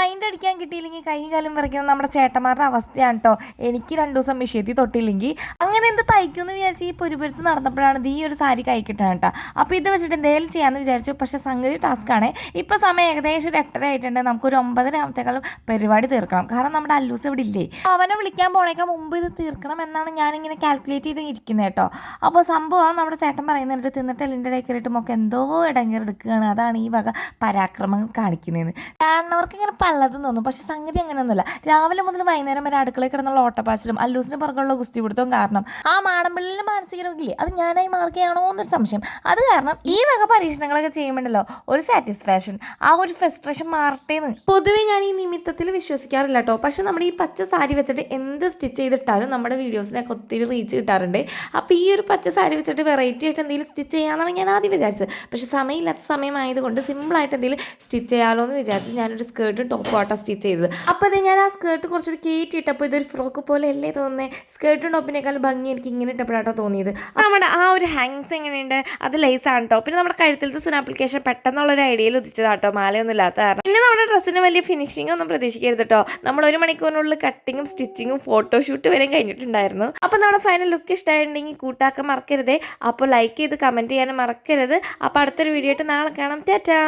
Client അടിക്കാൻ കിട്ടിയില്ലെങ്കിൽ കൈ കാലും വിറയ്ക്കുന്ന നമ്മുടെ ചേട്ടന്മാരുടെ അവസ്ഥയാണ് കേട്ടോ എനിക്ക് രണ്ട് ദിവസം വിഷയത്തിൽ തൊട്ടില്ലെങ്കിൽ അങ്ങനെ എന്ത് തയ്ക്കുമെന്ന് വിചാരിച്ച് ഈ പൊരുപുരത്ത് നടന്നപ്പോഴാണ് ഈ ഒരു സാരി കൈ കിട്ടണം കേട്ടോ അപ്പോൾ ഇത് വെച്ചിട്ട് എന്തെങ്കിലും ചെയ്യാമെന്ന് വിചാരിച്ചു. പക്ഷേ സംഗതി ടാസ്ക്കാണ്. ഇപ്പോൾ സമയം ഏകദേശം ഒരു എട്ടര ആയിട്ടുണ്ട്. നമുക്കൊരു ഒമ്പതര ആമത്തേക്കാളും പരിപാടി തീർക്കണം. കാരണം നമ്മുടെ അല്ലൂസ് ഇവിടെ ഇല്ലേ. അവനെ വിളിക്കാൻ പോണേക്കാൾ മുമ്പ് ഇത് തീർക്കണം എന്നാണ് ഞാനിങ്ങനെ കാൽക്കുലേറ്റ് ചെയ്ത് ഇരിക്കുന്നത് കേട്ടോ അപ്പോൾ സംഭവം നമ്മുടെ ചേട്ടൻ പറയുന്നുണ്ട് തിന്നിട്ട് എല്ലിന്റെ ഇടയ്ക്കിട്ട് മൊക്കെ എന്തോ ഇടങ്ങേറെടുക്കുകയാണ് അതാണ് ഈ വക പരാക്രമം കാണിക്കുന്നതെന്ന് കാണുന്നവർക്ക് ഇങ്ങനെ പലതും തോന്നും പക്ഷെ സംഗതി അങ്ങനെയൊന്നുമില്ല. രാവിലെ മുതൽ വൈകുന്നേരം വരെ അടുക്കളയിൽ കിടന്നുള്ള ഓട്ടപ്പാച്ചിലും അല്ലൂസിന് പുറകുള്ള ഗുസ്തി പിടുത്തവും കാരണം ആ മാടമ്പിള്ളിലെ മാനസിക രോഗില്ലേ? അത് ഞാനായി മാറുകയാണോ എന്നൊരു സംശയം. അത് കാരണം ഈ വക പരീക്ഷണങ്ങളൊക്കെ ചെയ്യുമ്പോണ്ടല്ലോ ഒരു സാറ്റിസ്ഫാക്ഷൻ ആ ഒരു ഫ്രസ്ട്രേഷൻ മാറട്ടേന്ന് പൊതുവേ ഞാൻ ഈ നിമിത്തത്തിൽ വിശ്വസിക്കാറില്ല കേട്ടോ പക്ഷെ നമ്മുടെ ഈ പച്ച സാരി വെച്ചിട്ട് എന്ത് സ്റ്റിച്ച് ചെയ്തിട്ടാലും നമ്മുടെ വീഡിയോസിനൊക്കെ ഒത്തിരി റീച്ച് കിട്ടാറുണ്ട്. അപ്പോൾ ഈ ഒരു പച്ച സാരി വെച്ചിട്ട് വെറൈറ്റി ആയിട്ട് എന്തെങ്കിലും സ്റ്റിച്ച് ചെയ്യാമെന്നാണ് ഞാൻ ആദ്യം വിചാരിച്ചത്. പക്ഷെ സമയമില്ലാത്ത സമയമായതുകൊണ്ട് സിമ്പിളായിട്ട് എന്തെങ്കിലും സ്റ്റിച്ച് ചെയ്യാമല്ലോ എന്ന് വിചാരിച്ച് ഞാനൊരു സ്കേർട്ടും ടോപ്പും ആട്ടോ സ്റ്റിച്ച് ചെയ്തത്. അപ്പോൾ അത് ഞാൻ ആ സ്കേർട്ട് കുറച്ചൊരു കയറ്റി ഇട്ടപ്പോൾ ഇതൊരു ഫ്രോക്ക് പോലെ അല്ലേ തോന്നുന്നത് സ്കേർട്ടും ടോപ്പിനേക്കാൾ ഭംഗി എനിക്ക് ഇങ്ങനെ ഇട്ടപ്പോഴാട്ടോ തോന്നിയത്. നമ്മുടെ ആ ഒരു ഹാങ്സ് എങ്ങനെയുണ്ട്? അത് ലേസാണ് കേട്ടോ പിന്നെ നമ്മുടെ കഴുത്തിലത്തെ സിൻ ആപ്ലിക്കേഷൻ പെട്ടെന്നുള്ളൊരു ഐഡിയയിൽ ഉദിച്ചതാട്ടോ. മാലയൊന്നും ഇല്ലാത്ത കാരണം. പിന്നെ നമ്മുടെ ഡ്രസ്സിന് വലിയ ഫിനിഷിംഗ് ഒന്നും പ്രതീക്ഷിക്കരുത് കേട്ടോ നമ്മൾ ഒരു മണിക്കൂറിനുള്ളിൽ കട്ടിങ്ങും സ്റ്റിച്ചിങ്ങും ഫോട്ടോഷൂട്ട് വരെയും കഴിഞ്ഞിട്ടുണ്ടായിരുന്നു. അപ്പോൾ നമ്മുടെ ഫൈനൽ ലുക്ക് ഇഷ്ടമായിട്ടുണ്ടെങ്കിൽ കൂട്ടാക്കാൻ മറക്കരുത്. അപ്പോൾ ലൈക്ക് ചെയ്ത് കമന്റ് ചെയ്യാനും മറക്കരുത്. അപ്പോൾ അടുത്തൊരു വീഡിയോ ആയിട്ട് നാളെ കാണാം. ടാറ്റാ!